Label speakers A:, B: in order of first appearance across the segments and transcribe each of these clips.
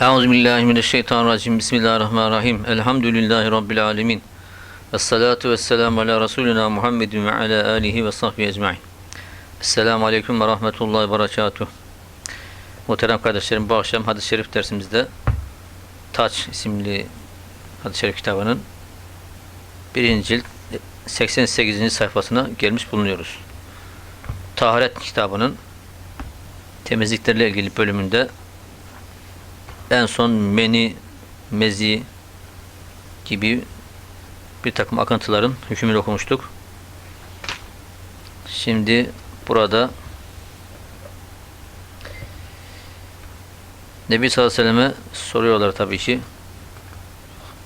A: Euzubillahimineşşeytanirracim. Bismillahirrahmanirrahim. Elhamdülillahi Rabbil alemin. Esselatu vesselamu ala Resulina Muhammedin ve ala alihi ve sahbihi ecmain. Esselamu aleyküm ve rahmetullahi ve berekatuh. Muhterem kardeşlerim bu akşam hadis-i şerif dersimizde Taç isimli hadis-i şerif kitabının birinci cilt 88. sayfasına gelmiş bulunuyoruz. Taharet kitabının temizliklerle ilgili bölümünde en son meni, mezi gibi bir takım akıntıların hükmünü okumuştuk. Şimdi burada Nebi sallallahu aleyhi ve selleme soruyorlar tabii ki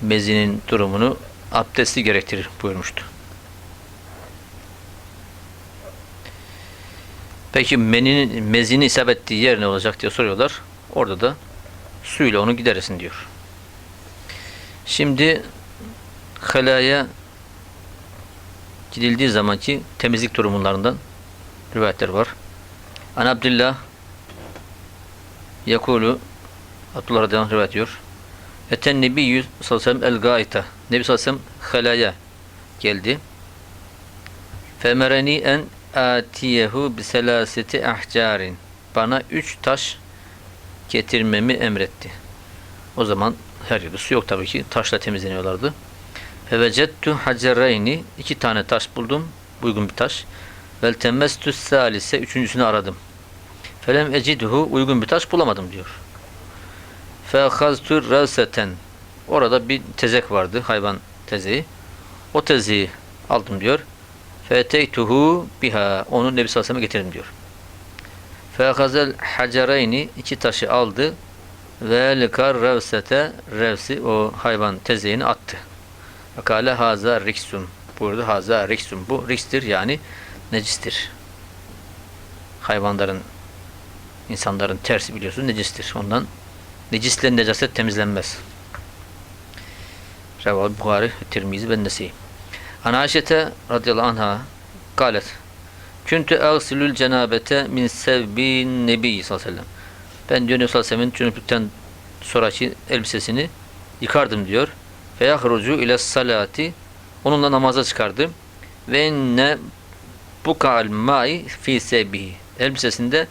A: mezinin durumunu abdesti gerektirir buyurmuştu. Peki meninin, mezini isabet ettiği yer ne olacak diye soruyorlar. Orada da suyla onu gideresin diyor. Şimdi halaya gidildiği zamanki temizlik durumunlarından rivayetler var. An Abdullah Yakulu Abdullah radıyallahu anh rivayet ediyor. Eten Nebiyyü sallallahu aleyhi el gaita. Nebi sallallahu aleyhi halaya geldi. Femereni en atiyehu bi selaseti ahcarin. Bana üç taş getirmemi emretti. O zaman her su yok tabii ki. Taşla temizleniyorlardı. Fevecettu hacerreyni. iki tane taş buldum. Uygun bir taş. Vel temmestü salise. Üçüncüsünü aradım. Felem ecidhu. Uygun bir taş bulamadım diyor. Fekhaztu ravseten. Orada bir tezek vardı. Hayvan tezeği. O tezeyi aldım diyor. Feteytuhu biha. Onu Nebi sallallahu aleyhi getirdim diyor. Fehazel hacereyni iki taşı aldı ve likar revsete revsi o hayvan tezeğini attı. Fakale haza riksun. Burada haza riksun. Bu rikstir yani necistir. Hayvanların insanların tersi biliyorsun necistir. Ondan necisle necaset temizlenmez. Reval Buhari, Tirmizi ve Nese'yi. An Ayşete radıyallahu anha galet Küntü agsilül cenabete min sevbin nebi sallallahu aleyhi ve sellem. Ben diyor Nebi sallallahu aleyhi ve cünüplükten sonraki elbisesini yıkardım diyor. Ve yahrucu ile salati onunla namaza çıkardım. Ve ne bukal mai fi sebihi. Elbisesinde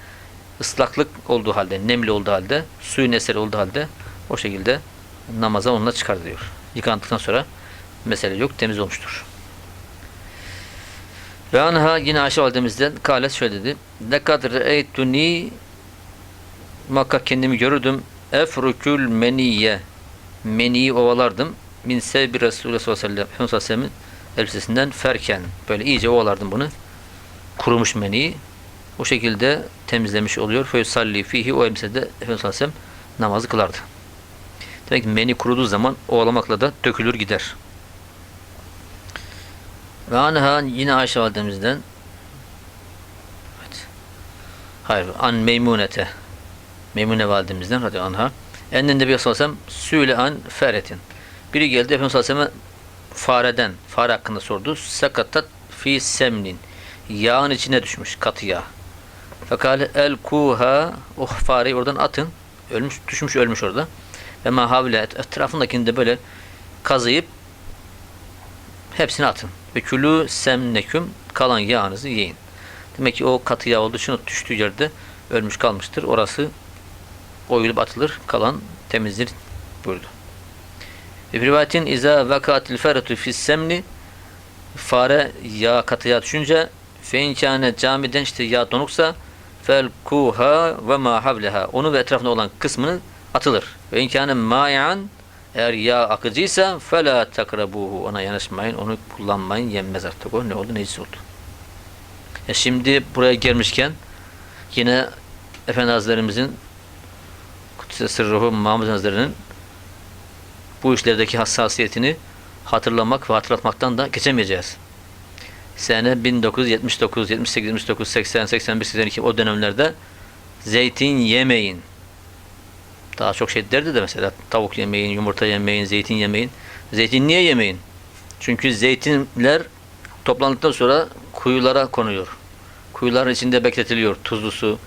A: ıslaklık olduğu halde, nemli olduğu halde, suyun eseri olduğu halde o şekilde namaza onunla çıkar diyor. Yıkandıktan sonra mesele yok, temiz olmuştur. Ve anha yine Ayşe validemizden kâlet şöyle dedi. Lekad re'eytuni muhakkak kendimi görürdüm. Efrukül meniye meniyi ovalardım. Min sevbi Resulü sallallahu aleyhi ve sellem'in elbisesinden ferken. Böyle iyice ovalardım bunu. Kurumuş meniyi. O şekilde temizlemiş oluyor. Feysalli fihi o elbisede Efendimiz sallallahu aleyhi ve sellem namazı kılardı. Demek ki meni kuruduğu zaman ovalamakla da dökülür gider. Ve anha yine Ayşe validemizden. Hayır, an meymunete Meymune validemizden radıyallahu anha Ennen Nebi sallallahu aleyhi ve Süle an feretin Biri geldi Efendimiz sallallahu fareden, fare hakkında sordu. Sakatat fi semnin Yağın içine düşmüş, katı yağ. Fekale el kuha o fareyi oradan atın. Ölmüş, düşmüş, ölmüş orada. Ve ma havle etrafındakini de böyle kazıyıp hepsini atın. Ve külü semneküm kalan yağınızı yiyin. Demek ki o katı yağ olduğu için o düştüğü yerde ölmüş kalmıştır. Orası oyulup atılır. Kalan temizdir buyurdu. Ve rivayetin izâ vekatil feretu fissemni fare yağ katı yağ düşünce fe camiden işte yağ donuksa fel kuha ve ma havleha onu ve etrafında olan kısmını atılır. Ve inkâne mâyan eğer yağ akıcıysa fela takrabuhu ona yanaşmayın, onu kullanmayın, yenmez artık o ne oldu? Necis oldu. E şimdi buraya gelmişken yine Efendi Hazretlerimizin Kudüs'e Sırruhu Mahmud Hazretleri'nin bu işlerdeki hassasiyetini hatırlamak ve hatırlatmaktan da geçemeyeceğiz. Sene 1979, 78, 79, 80, 81, 82 o dönemlerde zeytin yemeyin daha çok şey derdi de mesela tavuk yemeyin, yumurta yemeyin, zeytin yemeyin. Zeytin niye yemeyin? Çünkü zeytinler toplandıktan sonra kuyulara konuyor. Kuyuların içinde bekletiliyor. Tuzlu su.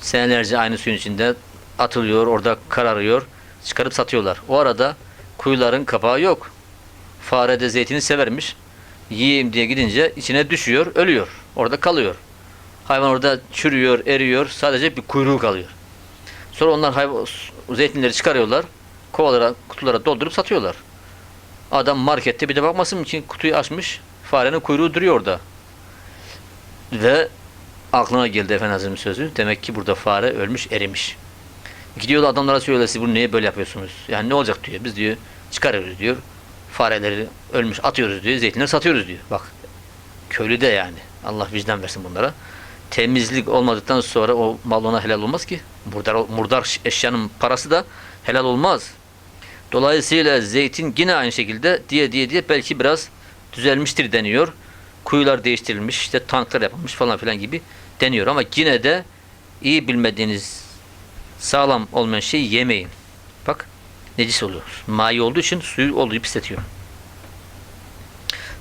A: Senelerce aynı suyun içinde atılıyor, orada kararıyor. Çıkarıp satıyorlar. O arada kuyuların kapağı yok. Fare de zeytini severmiş. Yiyeyim diye gidince içine düşüyor, ölüyor. Orada kalıyor. Hayvan orada çürüyor, eriyor. Sadece bir kuyruğu kalıyor. Sonra onlar zeytinleri çıkarıyorlar. Kovalara, kutulara doldurup satıyorlar. Adam markette bir de bakmasın ki kutuyu açmış. Farenin kuyruğu duruyor orada. Ve aklına geldi Efendimiz'in sözü. Demek ki burada fare ölmüş, erimiş. Gidiyor da adamlara söylüyor bunu niye böyle yapıyorsunuz? Yani ne olacak diyor. Biz diyor çıkarıyoruz diyor. Fareleri ölmüş atıyoruz diyor. Zeytinleri satıyoruz diyor. Bak köylü de yani. Allah vicdan versin bunlara. Temizlik olmadıktan sonra o mal ona helal olmaz ki. Murdar, murdar eşyanın parası da helal olmaz. Dolayısıyla zeytin yine aynı şekilde diye diye diye belki biraz düzelmiştir deniyor. Kuyular değiştirilmiş, işte tanklar yapılmış falan filan gibi deniyor ama yine de iyi bilmediğiniz sağlam olmayan şeyi yemeyin. Bak necis oluyor. Mai olduğu için suyu olduğu pisletiyor.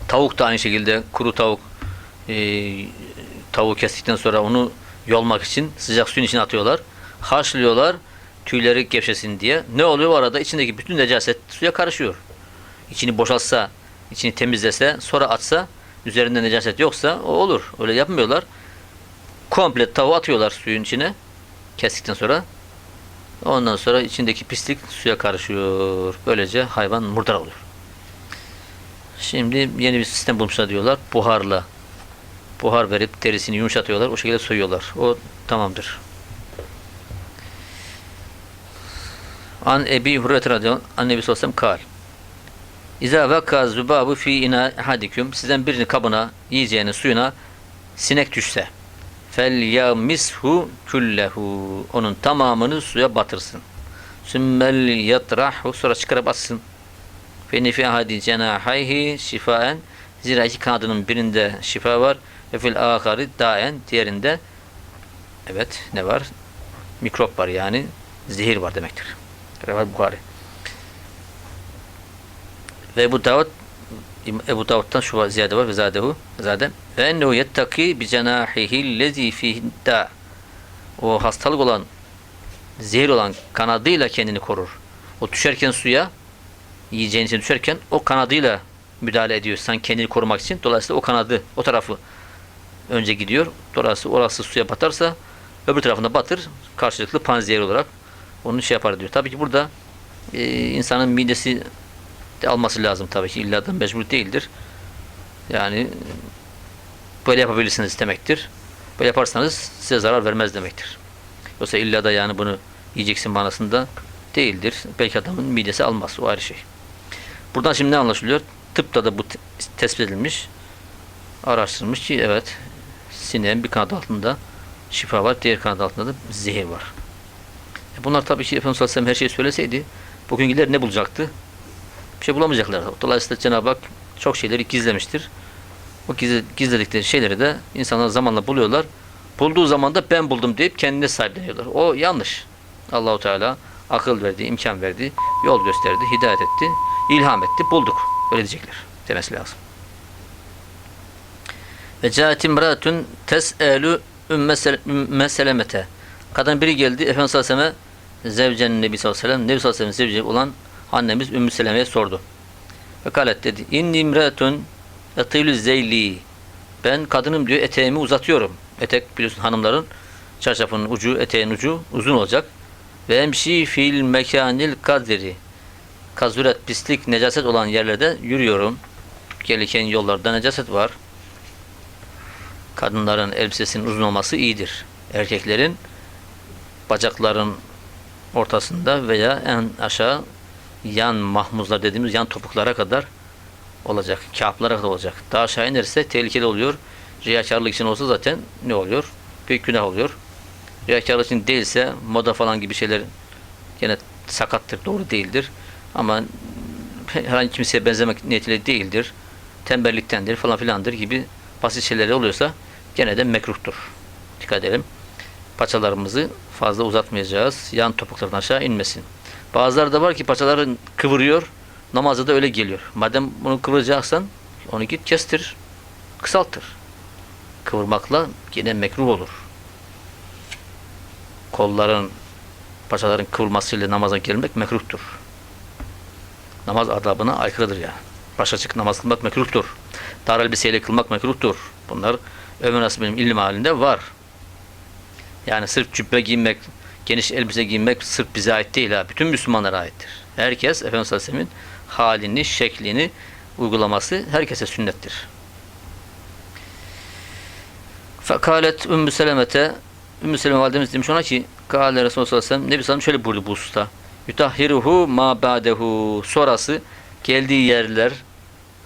A: Tavuk da aynı şekilde kuru tavuk e, tavuğu kestikten sonra onu yolmak için sıcak suyun içine atıyorlar. Haşlıyorlar tüyleri gevşesin diye. Ne oluyor o arada? İçindeki bütün necaset suya karışıyor. İçini boşaltsa, içini temizlese, sonra atsa, üzerinde necaset yoksa o olur. Öyle yapmıyorlar. Komple tavuğu atıyorlar suyun içine kestikten sonra. Ondan sonra içindeki pislik suya karışıyor. Böylece hayvan murdar oluyor. Şimdi yeni bir sistem bulmuşlar diyorlar. Buharla buhar verip derisini yumuşatıyorlar. O şekilde soyuyorlar. O tamamdır. An Ebi Hurriyet radıyallahu anh, an Nebi sallallahu aleyhi ve sellem. İza vaka zubabu fi ina hadikum sizden birinin kabına yiyeceğinin suyuna sinek düşse fel yamishu kullehu onun tamamını suya batırsın. Sümmel yatrahu sonra çıkarıp atsın. Fe nefi ahadi cenahayhi şifaen zira iki kanadının birinde şifa var ve fil ahari daen diğerinde evet ne var? Mikrop var yani zehir var demektir. Rivayet Bukhari. Ve Ebu Davud Ebu Davud'dan şu ziyade var ve zadehu zade ve ennehu yettaki bi cenahihi lezi fihi da o hastalık olan zehir olan kanadıyla kendini korur. O düşerken suya yiyeceğin düşerken o kanadıyla müdahale ediyor. Sen kendini korumak için. Dolayısıyla o kanadı o tarafı önce gidiyor. Dolayısıyla orası suya batarsa öbür tarafına batır. Karşılıklı panzehir olarak onu şey yapar diyor. Tabii ki burada e, insanın midesi de alması lazım tabii ki. İlla da mecbur değildir. Yani böyle yapabilirsiniz demektir. Böyle yaparsanız size zarar vermez demektir. Yoksa illa da yani bunu yiyeceksin manasında değildir. Belki adamın midesi almaz. O ayrı şey. Buradan şimdi ne anlaşılıyor? Tıpta da bu te- tespit edilmiş. Araştırılmış ki evet sineğin bir kanat altında şifa var. Diğer kanat altında da zehir var. E bunlar tabii ki Efendimiz sallallahu aleyhi ve sellem her şeyi söyleseydi bugünküler ne bulacaktı? Bir şey bulamayacaklar. Dolayısıyla Cenab-ı Hak çok şeyleri gizlemiştir. O gizle, gizledikleri şeyleri de insanlar zamanla buluyorlar. Bulduğu zaman da ben buldum deyip kendine sahipleniyorlar. O yanlış. Allahu Teala akıl verdi, imkan verdi, yol gösterdi, hidayet etti, ilham etti, bulduk. Öyle diyecekler. Demesi lazım. Ve caet imratun tes'elu ümme sel- ümme selemete. Kadın biri geldi Efendimiz sallallahu aleyhi ve selleme zevcenin Nebi sallallahu aleyhi ve sellem Nebi sallallahu aleyhi ve sellem olan annemiz Ümmü Seleme'ye sordu. Ve kalet dedi. İnni imratun etilü zeyli. Ben kadınım diyor eteğimi uzatıyorum. Etek biliyorsun hanımların çarşafının ucu, eteğin ucu uzun olacak. Ve emşi fil mekanil kadri. Kazuret, pislik, necaset olan yerlerde yürüyorum. Gelirken yollarda necaset var. Kadınların elbisesinin uzun olması iyidir. Erkeklerin bacakların ortasında veya en aşağı yan mahmuzlar dediğimiz yan topuklara kadar olacak. Kâplara kadar olacak. Daha aşağı inerse tehlikeli oluyor. Riyakarlık için olsa zaten ne oluyor? Büyük günah oluyor. Riyakarlık için değilse moda falan gibi şeyler gene sakattır, doğru değildir. Ama herhangi kimseye benzemek niyetiyle değildir. Tembelliktendir falan filandır gibi basit şeyler oluyorsa gene de mekruhtur. Dikkat edelim. Paçalarımızı fazla uzatmayacağız. Yan topuklardan aşağı inmesin. Bazıları da var ki paçaların kıvırıyor. Namazda da öyle geliyor. Madem bunu kıvıracaksan onu git kestir. Kısaltır. Kıvırmakla yine mekruh olur. Kolların paçaların kıvılmasıyla namaza girmek mekruhtur. Namaz adabına aykırıdır yani. Baş açık namaz kılmak mekruhtur. Dar elbiseyle kılmak mekruhtur. Bunlar Ömer Nasıl benim ilim halinde var. Yani sırf cübbe giymek, geniş elbise giymek sırf bize ait değil ha. Bütün Müslümanlara aittir. Herkes Efendimiz Aleyhisselam'ın halini, şeklini uygulaması herkese sünnettir. Fekalet Ümmü Selemet'e Ümmü Seleme validemiz demiş ona ki Kale Resulullah sallallahu aleyhi Nebi sallam şöyle buyurdu bu hususta. Yutahhiruhu ma ba'dehu sonrası geldiği yerler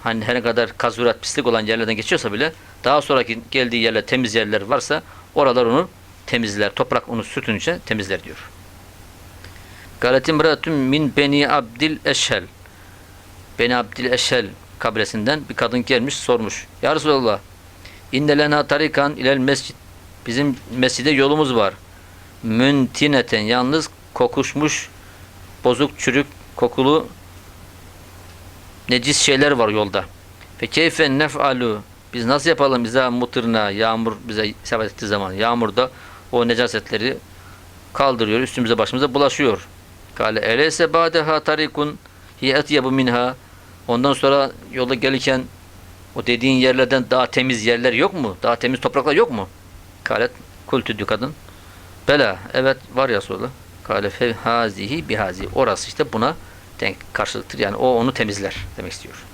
A: hani her ne kadar kazurat pislik olan yerlerden geçiyorsa bile daha sonraki geldiği yerler temiz yerler varsa oralar onu temizler. Toprak onu sürtünce temizler diyor. Galet imratun min beni abdil eşhel. Beni abdil eşhel kabilesinden bir kadın gelmiş sormuş. Ya Resulallah inne lena tarikan ilel mescid. Bizim mescide yolumuz var. Müntineten yalnız kokuşmuş bozuk çürük kokulu necis şeyler var yolda. Ve keyfe nef'alu biz nasıl yapalım bize mutırna yağmur bize isabet ettiği zaman yağmurda o necasetleri kaldırıyor üstümüze başımıza bulaşıyor. Kale eleyse ba'deha tarikun etyebu minha ondan sonra yolda gelirken o dediğin yerlerden daha temiz yerler yok mu? Daha temiz topraklar yok mu? Kalet kultü diyor kadın. Bela evet var ya Resulallah. Kale fe hazihi bihazi. Orası işte buna denk karşılıktır. Yani o onu temizler demek istiyor.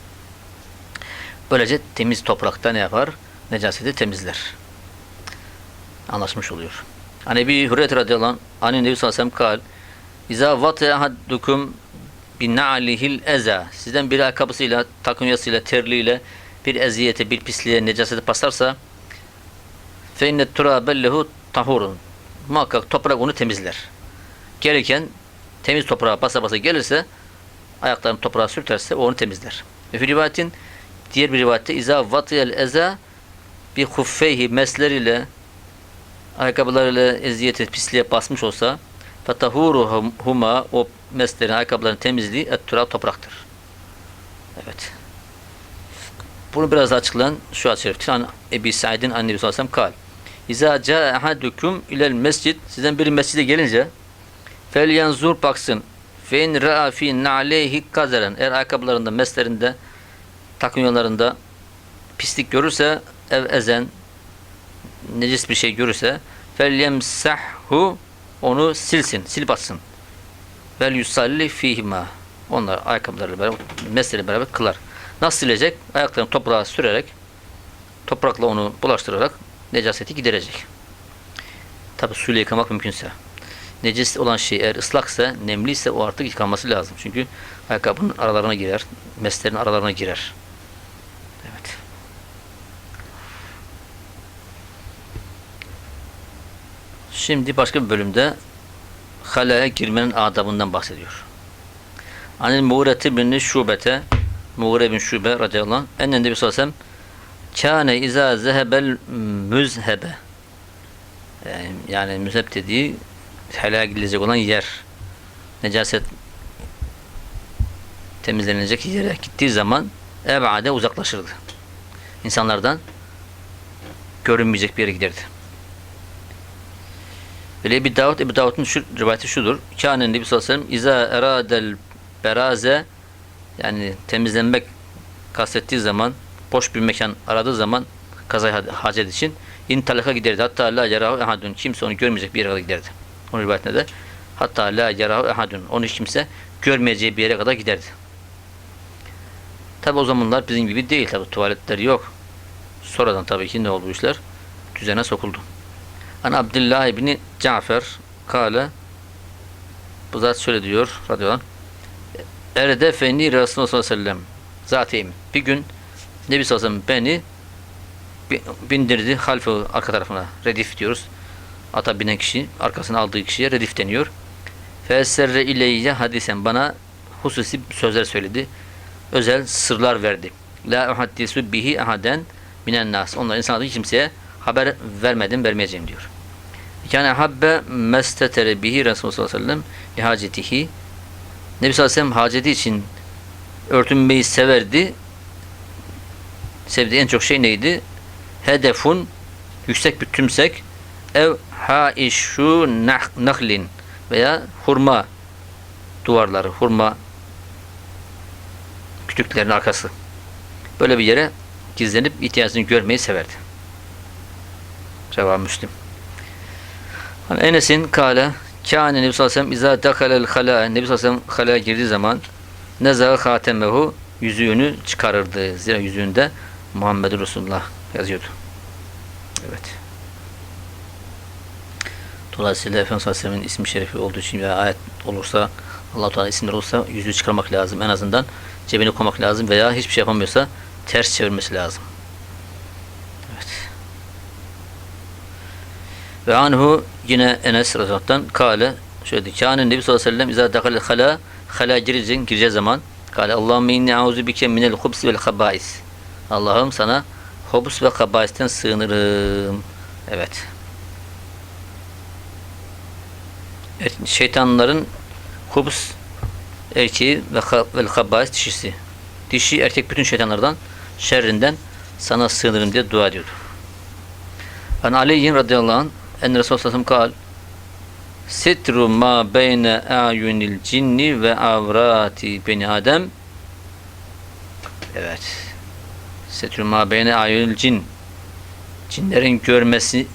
A: Böylece temiz toprakta ne yapar? Necaseti temizler. Anlaşmış oluyor. Hani bir Hürriyet radıyallahu anh Ani Nebi sallallahu aleyhi ve sellem kal İza vate ahaddukum bin na'lihil eza sizden bir ayakkabısıyla, takunyasıyla, terliğiyle bir eziyete, bir pisliğe, necasete paslarsa fe innet turabellehu tahurun muhakkak toprak onu temizler. Gelirken temiz toprağa basa basa gelirse ayaklarını toprağa sürterse onu temizler. Ve rivayetin diğer bir rivayette iza vatiyel eza bir huffeyhi mesleriyle ayakkabılarıyla eziyete pisliğe basmış olsa fetahuru huma o meslerin ayakkabıların temizliği et topraktır. Evet. Bunu biraz açıklayan şu açıkçası. An Ebi Sa'id'in anne Resulü Aleyhisselam kal. İza ca'a ahadukum ilel mescid sizden biri mescide gelince fel yanzur baksın fe in ra'a fi na'leyhi kazeren eğer ayakkabılarında meslerinde takınyolarında pislik görürse ev ezen necis bir şey görürse fel yemsahhu onu silsin, sil batsın. Vel yusalli fihima. Onlar ayakkabılarıyla beraber, mesleğiyle beraber kılar. Nasıl silecek? Ayaklarını toprağa sürerek, toprakla onu bulaştırarak necaseti giderecek. Tabi suyla yıkamak mümkünse. Necis olan şey eğer ıslaksa, nemliyse o artık yıkanması lazım. Çünkü ayakkabının aralarına girer, meslerin aralarına girer. Evet. Şimdi başka bir bölümde halaya girmenin adabından bahsediyor. Anil Muğreti bin Şubete Muğre bin Şube radıyallahu anh ennen Nebi sallallahu aleyhi kâne izâ zehebel müzhebe yani, yani müzheb dediği helaya gidilecek olan yer necaset temizlenecek yere gittiği zaman ebade uzaklaşırdı. İnsanlardan görünmeyecek bir yere giderdi. Ve Ebi Davud, Ebi Davud'un şu, rivayeti şudur. Kânen Nebi sallallahu aleyhi ve sellem izâ eradel beraze yani temizlenmek kastettiği zaman boş bir mekan aradığı zaman kazay hacet için intalaka giderdi. Hatta la yarahu ehadun kimse onu görmeyecek bir yere kadar giderdi. Onun rivayetinde de hatta la yarahu ehadun onu hiç kimse görmeyeceği bir yere kadar giderdi. Tabi o zamanlar bizim gibi değil tabi tuvaletler yok. Sonradan tabii ki ne oldu işler? Düzene sokuldu. An Abdullah ibni Cafer kale bu zat şöyle diyor radıyallahu anh Erdefeni Resulullah sallallahu aleyhi ve sellem. Bir gün Nebi sallallahu aleyhi ve beni bindirdi halfe arka tarafına. Redif diyoruz. Ata binen kişi arkasına aldığı kişiye redif deniyor. Feserre ileyye hadisen bana hususi sözler söyledi. Özel sırlar verdi. La uhaddisu bihi ahaden minen nas. Onlar insanlardan kimseye haber vermedim, vermeyeceğim diyor. Yani habbe mestetere bihi Resulullah sallallahu aleyhi ve sellem ihacetihi Nebi sallallahu aleyhi ve sellem haceti için örtünmeyi severdi. Sevdiği en çok şey neydi? Hedefun yüksek bir tümsek ev haişu nahlin veya hurma duvarları, hurma kütüklerin arkası. Böyle bir yere gizlenip ihtiyacını görmeyi severdi. Cevap Müslim. Hani Enes'in kale kâne Nebi sallallahu aleyhi ve sellem izâ dekalel halâ Nebi sallallahu aleyhi ve girdiği zaman nezâ hâtemehu yüzüğünü çıkarırdı. Zira yüzüğünde Muhammed Resulullah yazıyordu. Evet. Dolayısıyla Efendimiz sallallahu aleyhi ve sellem'in ismi şerifi olduğu için veya ayet olursa Allah Teala isimleri olursa yüzüğü çıkarmak lazım. En azından cebine koymak lazım veya hiçbir şey yapamıyorsa ters çevirmesi lazım. Evet. Ve anhu yine Enes radıyallahu kale şöyle dedi. Kâne Nebi sallallahu aleyhi ve sellem izâ dakale halâ halâ gireceksin gireceği zaman kale Allahümme inni auzu bike minel hubsi vel habais. Allah'ım sana hobus ve kabaisten sığınırım. Evet. Şeytanların hubus erkeği ve vel habais dişisi. Dişi erkek bütün şeytanlardan şerrinden sana sığınırım diye dua ediyordu. An Aliyin radıyallahu anh en Resulullah sallallahu kal Sitru ma beyne ayunil cinni ve avrati beni Adem. Evet. Sitru ma beyne ayunil cin. Cinlerin görmesi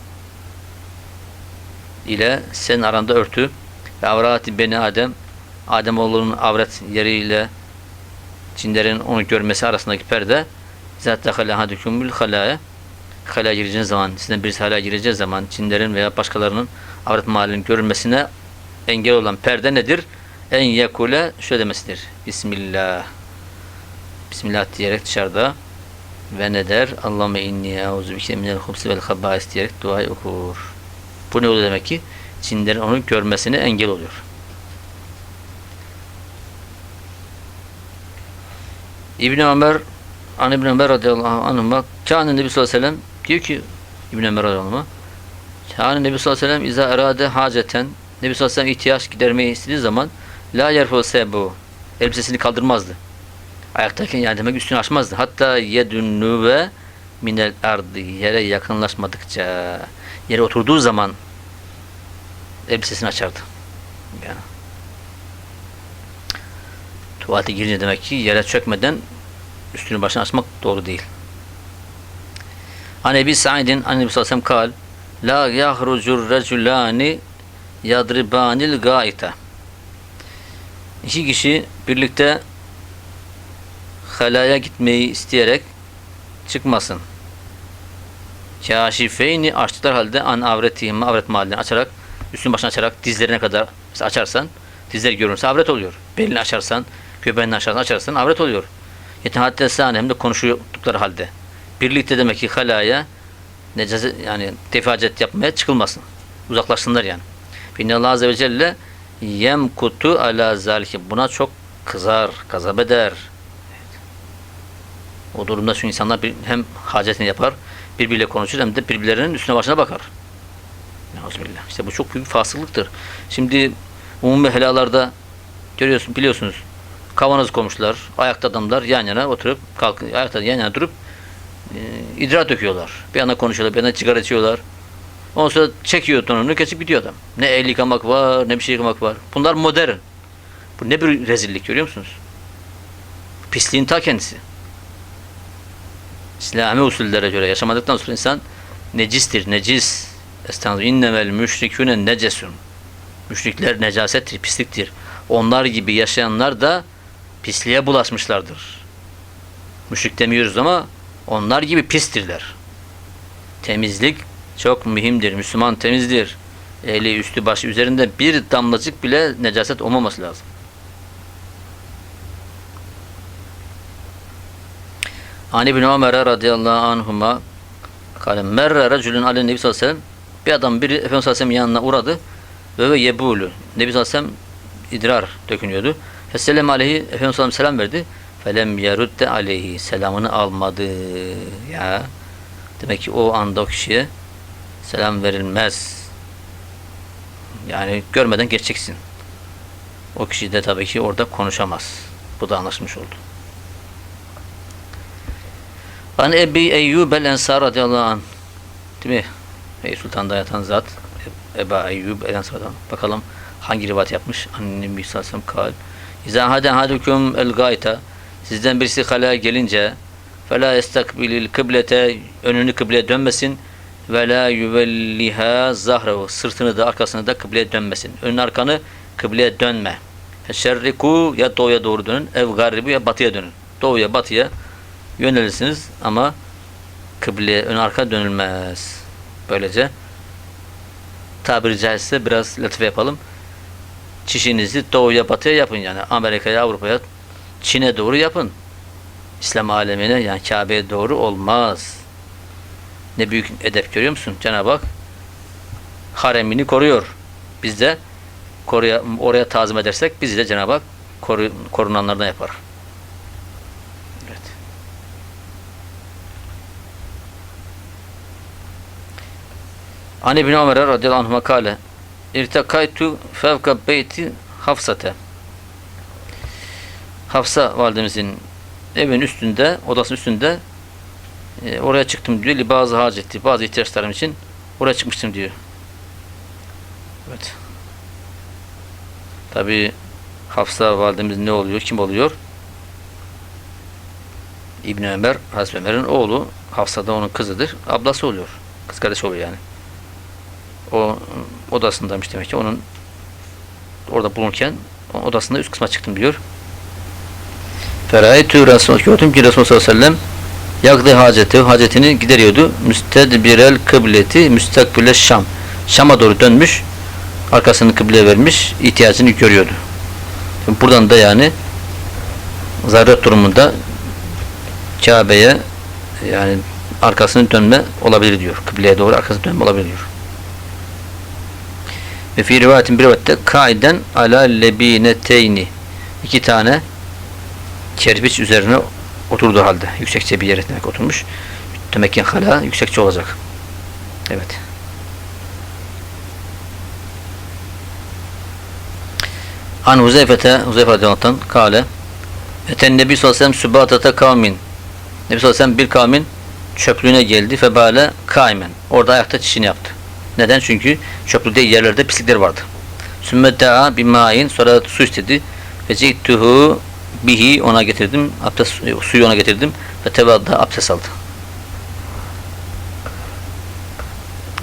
A: ile senin aranda örtü. Ve avrati beni Adem. Adem oğlunun avret yeriyle cinlerin onu görmesi arasındaki perde zaten halahadükümül halaya halaya gireceğiniz zaman, sizden birisi halaya gireceği zaman cinlerin veya başkalarının avret mahallinin görülmesine engel olan perde nedir? En yekule şöyle demesidir. Bismillah. Bismillah diyerek dışarıda ve ne der? Allahümme inni eûzü bike minel hubsi vel habais diyerek duayı okur. Bu ne oluyor demek ki? Cinlerin onu görmesine engel oluyor. İbn Ömer An İbn Ömer radıyallahu anhuma kâne Nebi sallallahu aleyhi ve sellem diyor ki İbn Ömer anhuma kâne Nebi sallallahu aleyhi ve sellem izâ erâde haceten Nebi sallallahu aleyhi ve sellem ihtiyaç gidermeyi istediği zaman la yerfu sebu elbisesini kaldırmazdı. Ayaktayken yani demek üstünü açmazdı. Hatta yedünnu ve minel ardı yere yakınlaşmadıkça yere oturduğu zaman elbisesini açardı. Yani. Tuvalete girince demek ki yere çökmeden üstünü başını açmak doğru değil. An Ebi Sa'idin an aleyhi ve sellem kal La yahrucur reculani yadribanil gaita İki kişi birlikte halaya gitmeyi isteyerek çıkmasın. Kaşifeyni açtıklar halde an avretihim avret mahallini açarak üstün başını açarak dizlerine kadar açarsan dizler görünürse avret oluyor. Belini açarsan göbeğini açarsan açarsan avret oluyor. Yetehaddesane hem de konuştukları halde. Birlikte demek ki halaya necaset yani defacet yapmaya çıkılmasın. Uzaklaşsınlar yani. Inna Allah Azze ve Celle yemkutu ala zalike. Buna çok kızar, gazap eder. O durumda çünkü insanlar bir, hem hacetini yapar, birbiriyle konuşur hem de birbirlerinin üstüne başına bakar. Neuzubillah. İşte bu çok büyük bir fasıllıktır. Şimdi umumi helalarda görüyorsun, biliyorsunuz kavanoz komşular, ayakta adamlar yan yana oturup kalk, ayakta yan yana durup e, idrar döküyorlar. Bir yana konuşuyorlar, bir yana sigara içiyorlar. Ondan sonra çekiyor tonunu, kesip gidiyor adam. Ne el yıkamak var, ne bir şey yıkamak var. Bunlar modern. Bu ne bir rezillik görüyor musunuz? Pisliğin ta kendisi. İslami usullere göre yaşamadıktan sonra insan necistir, necis. Estağfurullah. İnnemel müşriküne necesun. Müşrikler necasettir, pisliktir. Onlar gibi yaşayanlar da pisliğe bulaşmışlardır. Müşrik demiyoruz ama onlar gibi pistirler. Temizlik çok mühimdir. Müslüman temizdir. Eli üstü başı üzerinde bir damlacık bile necaset olmaması lazım. An İbn Ömer radıyallahu anhuma kale merre reculun aleyhi nebi sallallahu aleyhi ve sellem bir adam biri Efendimiz sallallahu yanına uğradı ve ve yebulu Nebi sallallahu aleyhi idrar dökünüyordu. Fesselam aleyhi Efendimiz sallallahu aleyhi ve sellem verdi. Felem yerudde aleyhi selamını almadı. Ya demek ki o anda o kişiye selam verilmez. Yani görmeden geçeceksin. O kişi de tabii ki orada konuşamaz. Bu da anlaşılmış oldu. An Ebi Eyyub el Ensar radıyallahu anh. Değil mi? Ey Sultan'da yatan zat. Eba Eyyub el Ensar'dan. Bakalım hangi rivayet yapmış? Annem sallallahu kal. İza hada hadukum el gayta sizden birisi halaya gelince fela estakbilil kıblete önünü kıbleye dönmesin la yuvelliha zahrehu sırtını da arkasını da kıbleye dönmesin. Ön arkanı kıbleye dönme. Şerriku ya doğuya doğru dönün, ev garibu ya batıya dönün. Doğuya batıya yönelirsiniz ama kıbleye ön arka dönülmez. Böylece tabiri caizse biraz latife yapalım. Çişinizi doğuya batıya yapın yani Amerika'ya Avrupa'ya Çin'e doğru yapın. İslam alemine yani Kabe'ye doğru olmaz. Ne büyük edep görüyor musun? Cenab-ı Hak haremini koruyor. Biz de koruya, oraya tazim edersek bizi de Cenab-ı Hak koru, korunanlardan yapar. Evet. An İbni Ömer radıyallahu anhuma kale İrtekaytu fevka beyti Hafsate Hafsa validemizin evin üstünde, odasının üstünde e, oraya çıktım diyor. Bazı hacetti, bazı ihtiyaçlarım için oraya çıkmıştım diyor. Evet. Tabi Hafsa validemiz ne oluyor? Kim oluyor? İbn Ömer, Hazreti Ömer'in oğlu. Hafsa da onun kızıdır. Ablası oluyor. Kız kardeş oluyor yani. O odasındaymış demek ki. Onun orada bulunurken odasında üst kısma çıktım diyor. Ferayetü Resul gördüm ki Resulullah sallallahu aleyhi ve sellem yakdı haceti, hacetini gideriyordu. Müstedbirel kıbleti, müstakbile Şam. Şam'a doğru dönmüş, arkasını kıbleye vermiş, ihtiyacını görüyordu. Buradan da yani zaruret durumunda Kabe'ye yani arkasını dönme olabilir diyor. Kıbleye doğru arkasını dönme olabilir diyor. Ve fi rivayetin bir rivayette kaiden ala lebineteyni iki tane kerpiç üzerine oturduğu halde yüksekçe bir yere demek oturmuş. Ki hala yüksekçe olacak. Evet. An Huzeyfete Huzeyfe radıyallahu kale Eten Nebi sallallahu aleyhi ve sellem sübatata kavmin Nebi sallallahu aleyhi bir kavmin çöplüğüne geldi febale kaimen. Orada ayakta çişini yaptı. Neden? Çünkü çöplükte yerlerde pislikler vardı. Sümme da'a bimain sonra su istedi. Ve ceytuhu bihi ona getirdim. Abdest suyu ona getirdim ve tevadda abdest aldı.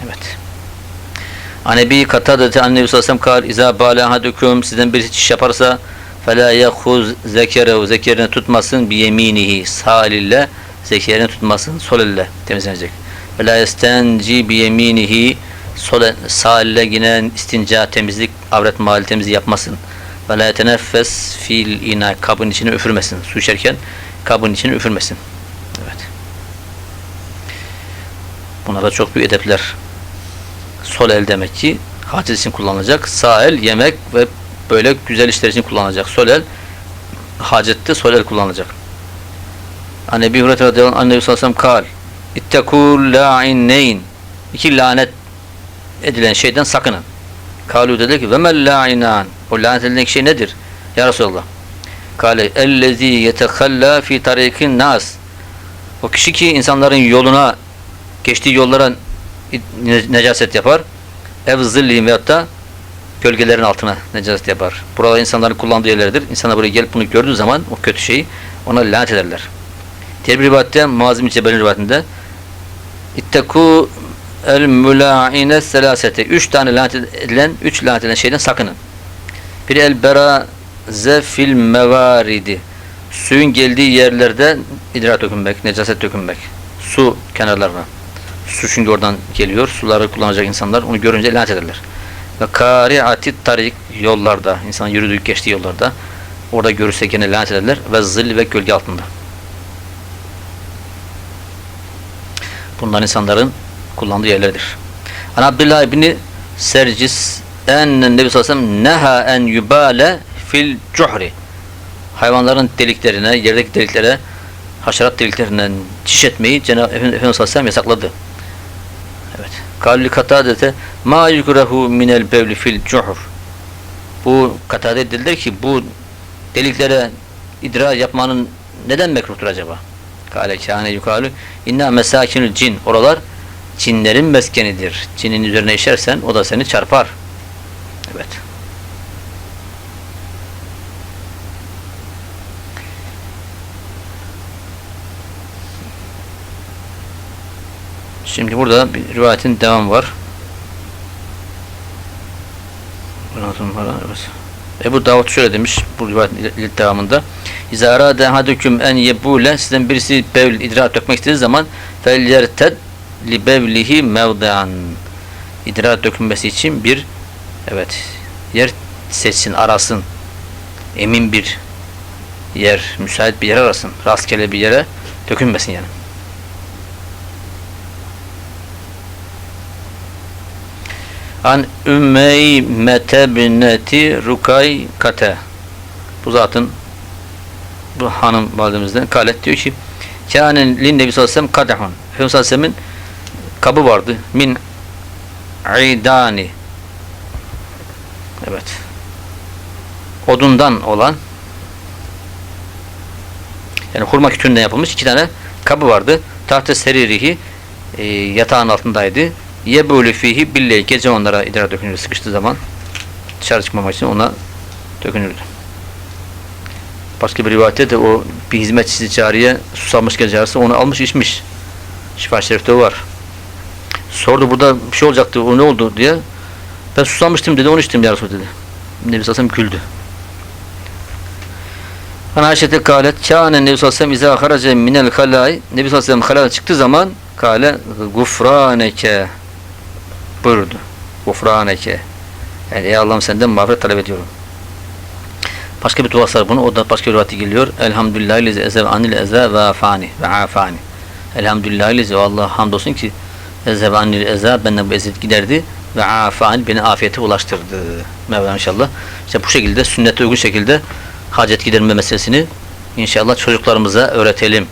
A: Evet. Anebi katadete annebi sallallahu aleyhi ve sellem kal iza bala ahadukum sizden birisi çiş yaparsa fela yahuz zekerehu zekerini tutmasın bi yeminihi sağ eliyle zekerini tutmasın sol elle temizlenecek. Ve la yestenci bi yeminihi sol sağ elle yine istinca temizlik avret mahalli temizliği yapmasın. Ve la yeteneffes fil ina kabın içine üfürmesin. Su içerken kabın içine üfürmesin. Evet. Bunlarda çok büyük edepler. Sol el demek ki hacet için kullanılacak. Sağ el yemek ve böyle güzel işler için kullanılacak. Sol el hacette sol el kullanılacak. Anne Ebi Hureyre radıyallahu anh Annebi sallallahu aleyhi ve sellem kal İttekul la'inneyn İki lanet edilen şeyden sakının. Kalu dedi ki ve mel la'inan o lanet edilen şey nedir? Ya Resulallah. Kale ellezî yetekalla fi tarikin nas o kişi ki insanların yoluna geçtiği yollara necaset yapar. Ev zillihim veyahut da gölgelerin altına necaset yapar. Buralar insanların kullandığı yerlerdir. İnsanlar buraya gelip bunu gördüğü zaman o kötü şeyi ona lanet ederler. Diğer bir rivayette Muazzim İlçe Belin rivayetinde İtteku el mülâine selasete üç tane lanet edilen, üç lanet edilen şeyden sakının. Bir el beraze fil mevaridi suyun geldiği yerlerde idrar dökünmek, necaset dökünmek. Su kenarlarına. Su çünkü oradan geliyor. Suları kullanacak insanlar onu görünce lanet ederler. Ve kari'ati tarik yollarda, insan yürüdüğü geçtiği yollarda orada görürse gene lanet ederler ve zil ve gölge altında. Bunlar insanların kullandığı yerlerdir. An Abdullah ibni Sercis en Nebi sallallahu aleyhi ve sellem neha en yubale fil cuhri hayvanların deliklerine, yerdeki deliklere haşerat deliklerinden çiş etmeyi Cenab-ı Efendimiz sallallahu aleyhi ve sellem yasakladı. Evet. Kavli katadete ma yukrahu minel bevli fil cuhur. Bu katade dediler ki bu deliklere idrar yapmanın neden mekruhtur acaba? Kale kâne yukalu inna mesakinül cin. Oralar cinlerin meskenidir. Cinin üzerine işersen o da seni çarpar. Evet. Şimdi burada bir rivayetin devamı var. Ebu Davud şöyle demiş bu rivayetin devamında. İza arade hadüküm en yebule sizden birisi bevl idrar dökmek istediği zaman fel yerted li bevlihi mevdan idrar dökülmesi için bir evet yer seçsin arasın emin bir yer müsait bir yer arasın rastgele bir yere dökülmesin yani. An Ümmeyme binneti Rukay Kate. Bu zatın bu hanım validemizden kalet diyor ki Kânen lin nebi sallallahu aleyhi ve sellem kadehun. Efendimiz sallallahu aleyhi kabı vardı. Min idani. Evet. Odundan olan yani hurma kütüğünden yapılmış iki tane kabı vardı. Tahta seririhi e, yatağın altındaydı. Yebulü fihi billahi gece onlara idrar dökünürdü sıkıştığı zaman dışarı çıkmamak için ona dökünürdü. Başka bir rivayette de o bir hizmetçisi cariye susamış gece yarısı onu almış içmiş. Şifa şerifte var. Sordu burada bir şey olacaktı o ne oldu diye. Ben susamıştım dedi onu içtim ya Resulallah dedi. Nebi sellem güldü. Ana Ayşe'te kâlet kâne Nebi sellem izâ harace minel halâi Nebi sellem halâ çıktığı zaman kâle gufrâneke buyurdu. Gufrâneke yani ey Allah'ım senden mağfiret talep ediyorum. Başka bir duası bunu. O da başka bir rivayette geliyor. Elhamdülillah lezi ezev anil eze ve afani ve afani. Elhamdülillah lezi o Allah hamdolsun ki ezev anil eze benden bu eziyet giderdi ve afani beni afiyete ulaştırdı. Mevlam inşallah. İşte bu şekilde sünnete uygun şekilde hacet giderme meselesini inşallah çocuklarımıza öğretelim.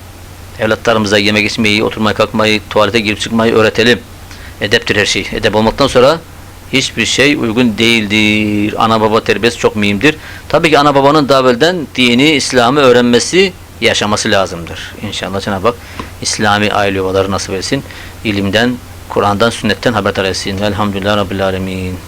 A: Evlatlarımıza yemek içmeyi, oturmayı, kalkmayı, tuvalete girip çıkmayı öğretelim. Edeptir her şey. Edep olmaktan sonra hiçbir şey uygun değildir. Ana baba terbiyesi çok mühimdir. Tabii ki ana babanın daha evvelden dini, İslam'ı öğrenmesi, yaşaması lazımdır. İnşallah Cenab-ı Hak İslami aile yuvaları nasip etsin. İlimden, Kur'an'dan, sünnetten haberdar etsin. Elhamdülillah Rabbil Alemin.